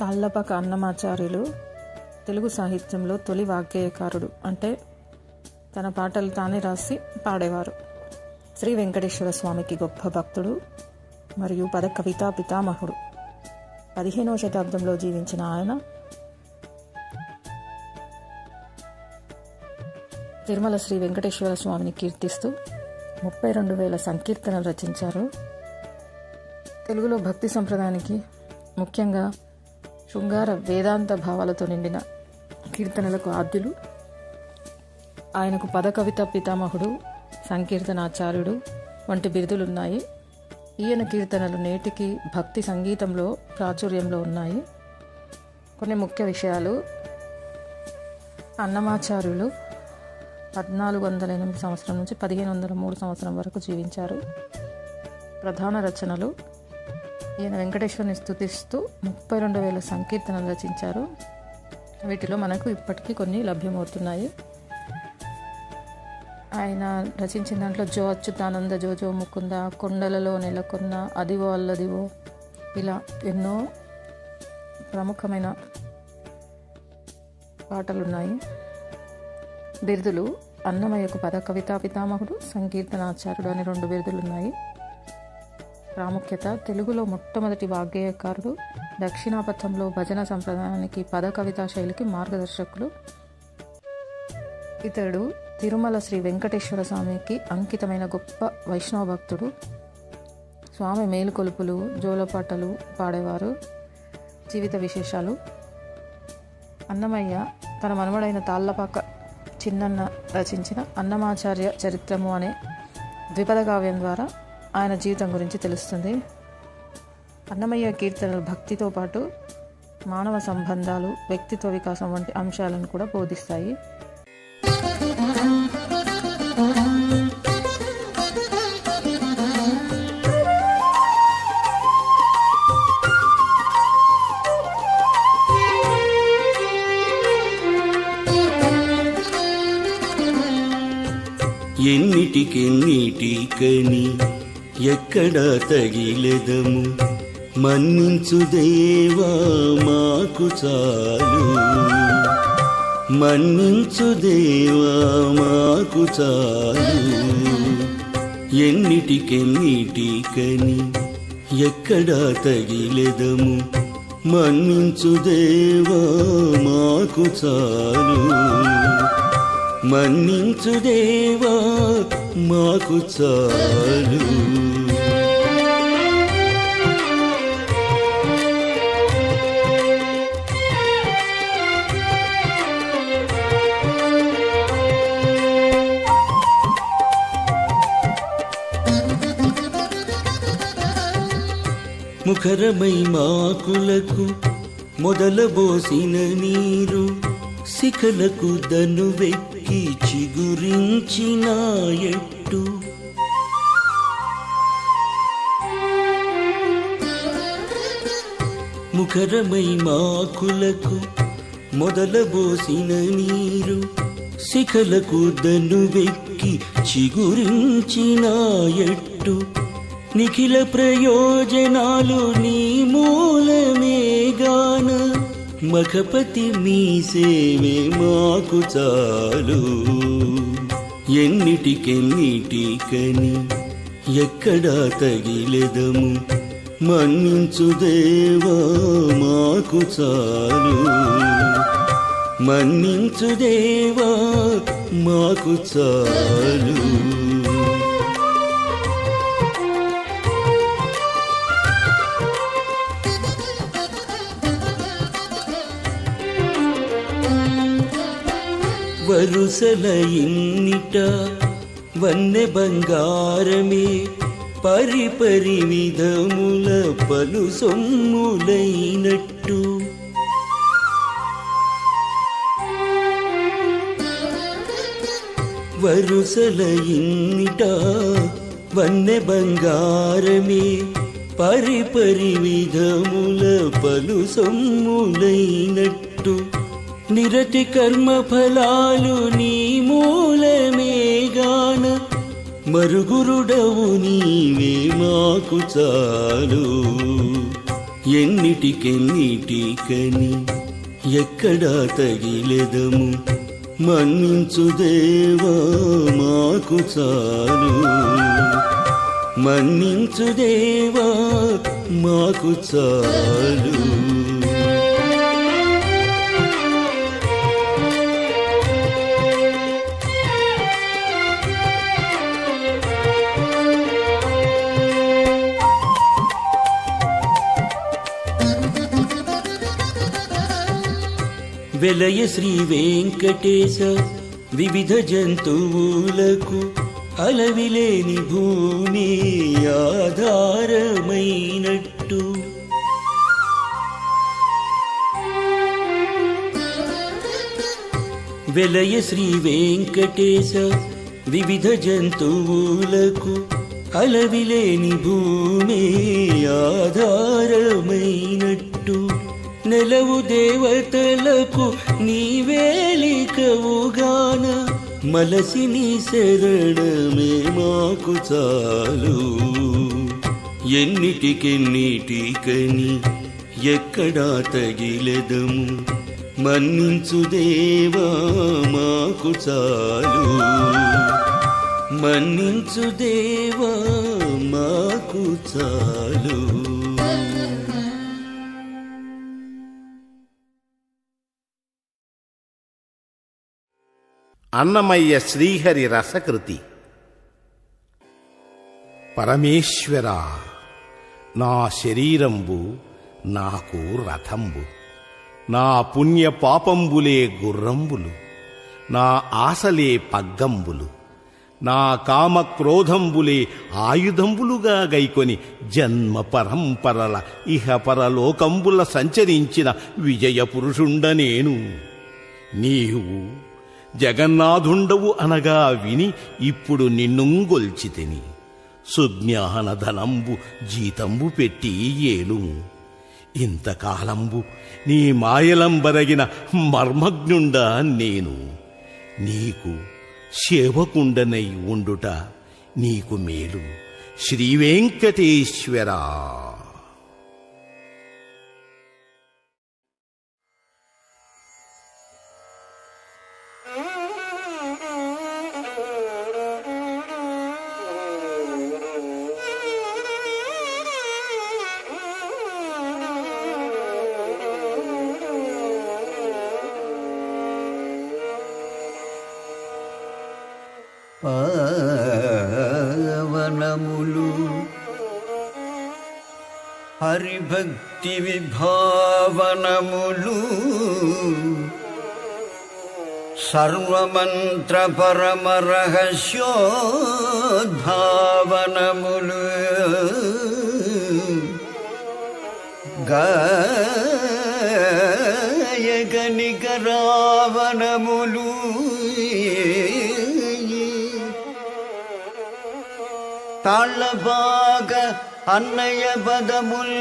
తాళ్ళపాక అన్నమాచార్యులు తెలుగు సాహిత్యంలో తొలి వాగ్గేయకారుడు అంటే తన పాటలు తానే రాసి పాడేవారు. శ్రీ వెంకటేశ్వర స్వామికి గొప్ప భక్తుడు మరియు పద కవితా పితామహుడు. పదిహేనవ శతాబ్దంలో జీవించిన ఆయన తిరుమల శ్రీ వెంకటేశ్వర స్వామిని కీర్తిస్తూ ముప్పై రెండు వేల సంకీర్తనలు రచించారు. తెలుగులో భక్తి సంప్రదాయానికి ముఖ్యంగా శృంగార వేదాంత భావాలతో నిండిన కీర్తనలకు ఆద్యులు. ఆయనకు పద కవిత పితామహుడు సంకీర్తనాచార్యుడు వంటి బిరుదులున్నాయి. ఈయన కీర్తనలు నేటికి భక్తి సంగీతంలో ప్రాచుర్యంలో ఉన్నాయి. కొన్ని ముఖ్య విషయాలు. అన్నమాచార్యులు పద్నాలుగు వందల ఎనిమిది సంవత్సరం నుంచి పదిహేను వందల మూడు సంవత్సరం వరకు జీవించారు. ప్రధాన రచనలు ఈయన వెంకటేశ్వరుని స్థుతిస్తూ ముప్పై రెండు వేల సంకీర్తనలు రచించారు. వీటిలో మనకు ఇప్పటికీ కొన్ని లభ్యమవుతున్నాయి. ఆయన రచించిన దాంట్లో జో అచ్యుతానంద జో జో ముకుంద కొండలలో నెలకొన్న అదివో అల్లదివో ఇలా ఎన్నో ప్రముఖమైన పాటలున్నాయి. బిరుదులు అన్నమయ్యకు పద కవితా పితామహుడు సంకీర్తనాచార్యుడు అని రెండు బిరుదులు ఉన్నాయి ప్రాముఖ్యత. తెలుగులో మొట్టమొదటి వాగ్గేయకారుడు దక్షిణాపథంలో భజన సంప్రదాయానికి పద కవితా శైలికి మార్గదర్శకులు ఇతడు తిరుమల శ్రీ వెంకటేశ్వర స్వామికి అంకితమైన గొప్ప వైష్ణవ భక్తుడు. స్వామి మేలుకొలుపులు జోలపాటలు పాడేవారు. జీవిత విశేషాలు. అన్నమయ్య తన మనమడైన తాళ్ళపాక చిన్నన్న రచించిన అన్నమాచార్య చరిత్రము అనే ద్విపద కావ్యం ద్వారా ఆయన జీవితం గురించి తెలుస్తుంది. అన్నమయ్య కీర్తనలు భక్తితో పాటు మానవ సంబంధాలు వ్యక్తిత్వ వికాసం వంటి అంశాలను కూడా బోధిస్తాయి. ఎన్నిటికెన్నిటికని ఎక్కడ తగిలెదము. మన్నించు దేవా మాకు చాలు. మన్నించు దేవా మాకు చాలు. ఎన్నిటికెన్నిటికని ఎక్కడ తగిలెదము. మన్నించు దేవా మాకు చాలు. మన్నించు దేవా మాకు చాలు. ముఖరమై మాకులకు మొదలబోసిన నీరు శిఖలకు దను వెక్కి చిగురించిన ఎట్టు. ముఖరమై మాకులకు మొదలబోసిన నీరు శిఖలకు దను వెక్కి చిగురించిన ఎట్టు. నిఖిల ప్రయోజనాలు నీ మూలమేగాన మఖపతి మీ సేవే మాకు చాలు. ఎన్నిటికెన్నిటికని ఎక్కడా తగిలెదము. మన్నించు దేవా మాకు చాలు. మన్నించు దేవా మాకు చాలు. వరుసల ఇన్నిట వన్నె బంగారమే పరిపరి విధముల పలు సొమ్ములైనట్టు. వరుసల ఇన్నిట వన్నె బంగారమే పరిపరి విధముల పలు సొమ్ములైనట్టు. నిరతి కర్మ ఫలాలు నీ మూలమేగాన మరుగురుడవు నీవే మాకు చాలు. ఎన్నిటికెన్నిటికని ఎక్కడా తగిలెదము? మన్నించు దేవా మాకు చాలు. మన్నించు దేవా మాకు చాలు. వెలయ శ్రీ వెంకటేశ వివిధ జంతువులకు అలవిలేని భూమి ఆధారమైనట్టు. వెలయ శ్రీ వెంకటేశ వివిధ జంతువులకు అలవిలేని భూమి ఆధారమైనట్టు. నెలవు దేవతలకు నీవేలికవుగాన మలసి నీ శరణమే మాకు చాలు. ఎన్నిటికెన్నిటికని ఎక్కడా తగిలెదము. మన్నించు దేవా మాకు చాలు. మన్నించు దేవా మాకు చాలు. అన్నమయ్య శ్రీహరి రసకృతి. పరమేశ్వర నా శరీరంబు నాకు రథంబు. నా పుణ్య పాపంబులే గుర్రంబులు. నా ఆశలే పగ్గంబులు. నా కామ క్రోధంబులే ఆయుధంబులుగా గైకొని జన్మ పరంపరల ఇహపరలోకంబుల సంచరించిన విజయ పురుషుండ నేను. నీవు జగన్నాథుండవు అనగా విని ఇప్పుడు నిన్నుంగొల్చితిని. సుజ్ఞాన ధనంబు జీతంబు పెట్టి ఏలుము. ఇంతకాలంబు నీ మాయలంబరగిన మర్మజ్ఞుండా నేను. నీకు సేవకుండనై ఉండుట నీకు మేలు. శ్రీవేంకటేశ్వరా. హరిభక్తి విభావనములు సర్వమంత్ర పరమ రహస్యోద్భావనములు గాయగనిక రావణములు తాళ్ళబాగ అన్నయ్య పదముల్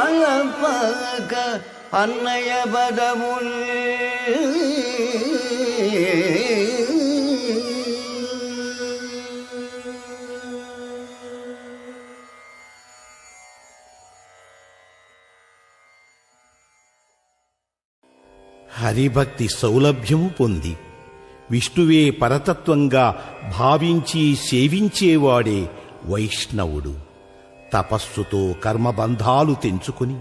తాళ్ళబాగ అన్నయ్య పదముల్ హరిభక్తి సౌలభ్యము పొంది విష్ణువే పరతత్వంగా భావించి సేవించేవాడే వైష్ణవుడు. తపస్సుతో కర్మబంధాలు తెంచుకుని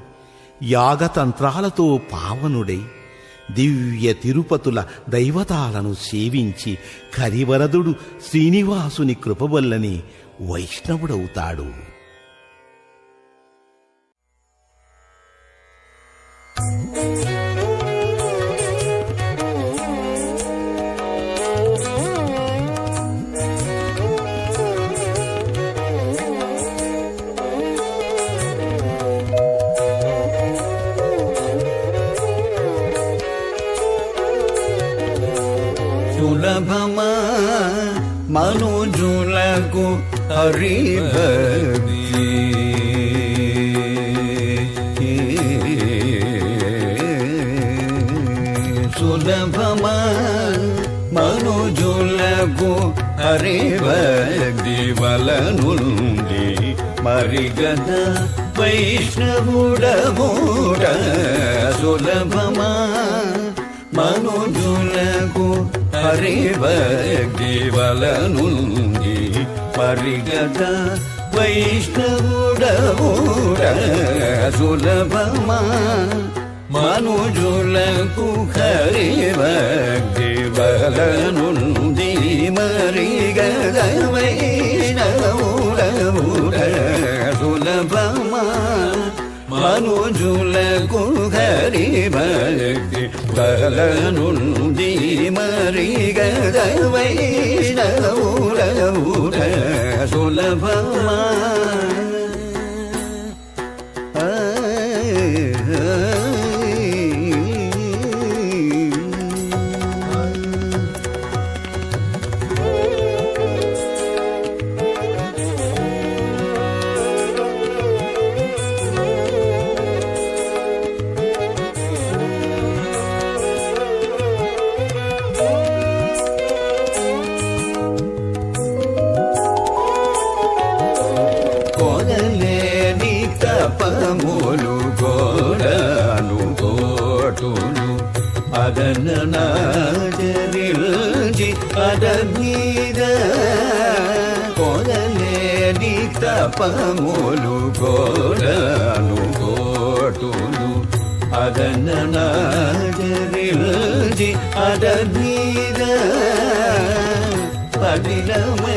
యాగతంత్రాలతో పావనుడై దివ్య తిరుపతుల దైవతాలను సేవించి కరివరదుడు శ్రీనివాసుని కృపవల్లని వైష్ణవుడవుతాడు. సులభమా మనుజులకు హరిభక్తి సులభమా మనుజులకు హరిభక్తి వలనుంది మరిగద వైష్ణవుడమూడ సులభమా మనుజులకు హరిభక్తి వలనుంది మరిగద వైష్ణవుడమూడ సులభమా మనుజులకు హరి భక్తి బలనుంది మరి గదవైనవుడవుడ సులభమా మనుజులకు హరి భక్తి బలనుంది మరి తపములు కోరను కోటులు అదన నాజరిల్చి అదమీద కొనలేని తపములు కోరను కోటులు అదన నాజరిల్చి అదమీద పదిలమైన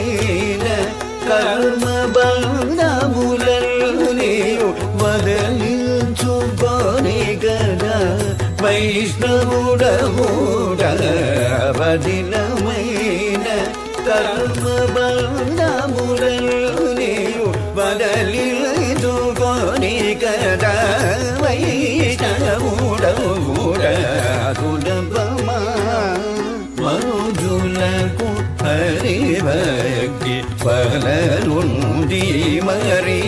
పలనుంది మరి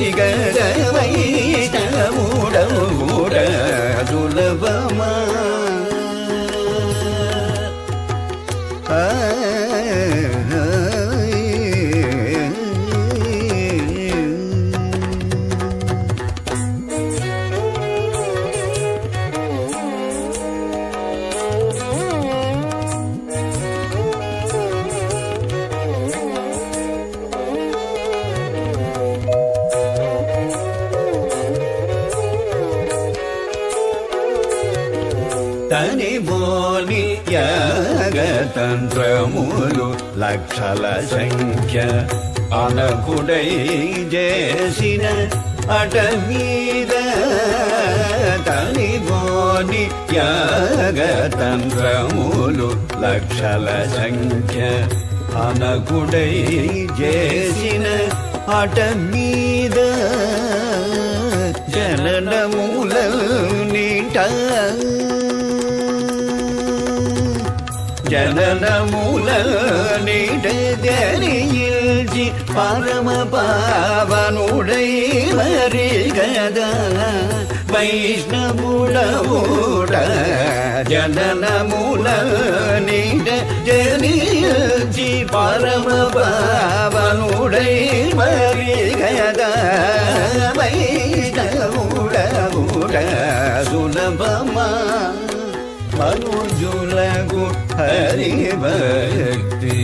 తంత్రములు లక్షల సంఖ్య అనకుడై చేసిన అట మీద తని బోని లక్షల సంఖ్య అనకుడై చేసిన అట మీద జననమూల నీట జరిల్చి పరమ పావనుడై మరి గదా వైష్ణవుడవుడ జననమూల నీట జరిల్చి పరమ పావనుడై మనుజులకు హరి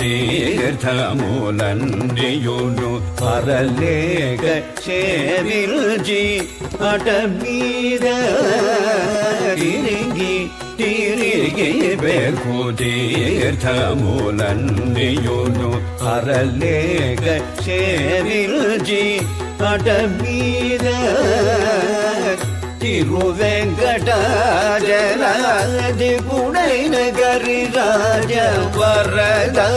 തീർത്ഥമൂലന്റിയുനു പറലേക ചേവിൽ ജി അടമീര തിരികി തിരികെ ബേക്കു തീർത്ഥമൂലന്റിയുനു പറലേക ചേവിൽ ജി திருவேங்கடாஜனாதி புனை நகரிராஜ வரதா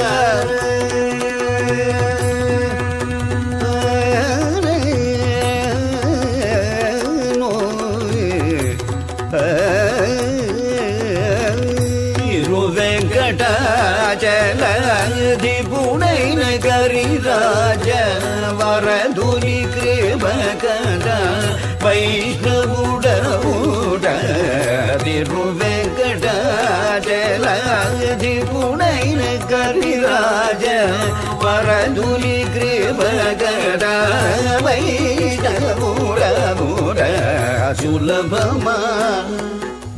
திருவேங்கடாஜனாதி புனை நகரிராஜ పరదులి కృప కదా సులభమా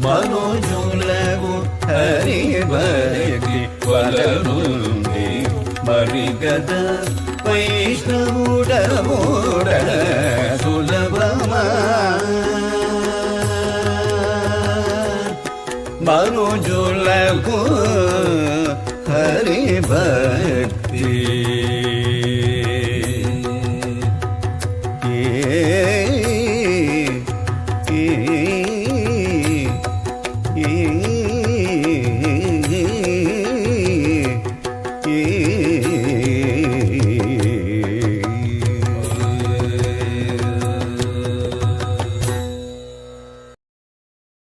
మనోజులవు హరి భక్తి వలనుంది మరి గద వైష్ణవుడముడ సులభమా మనుజులకు హరి భక్తి थे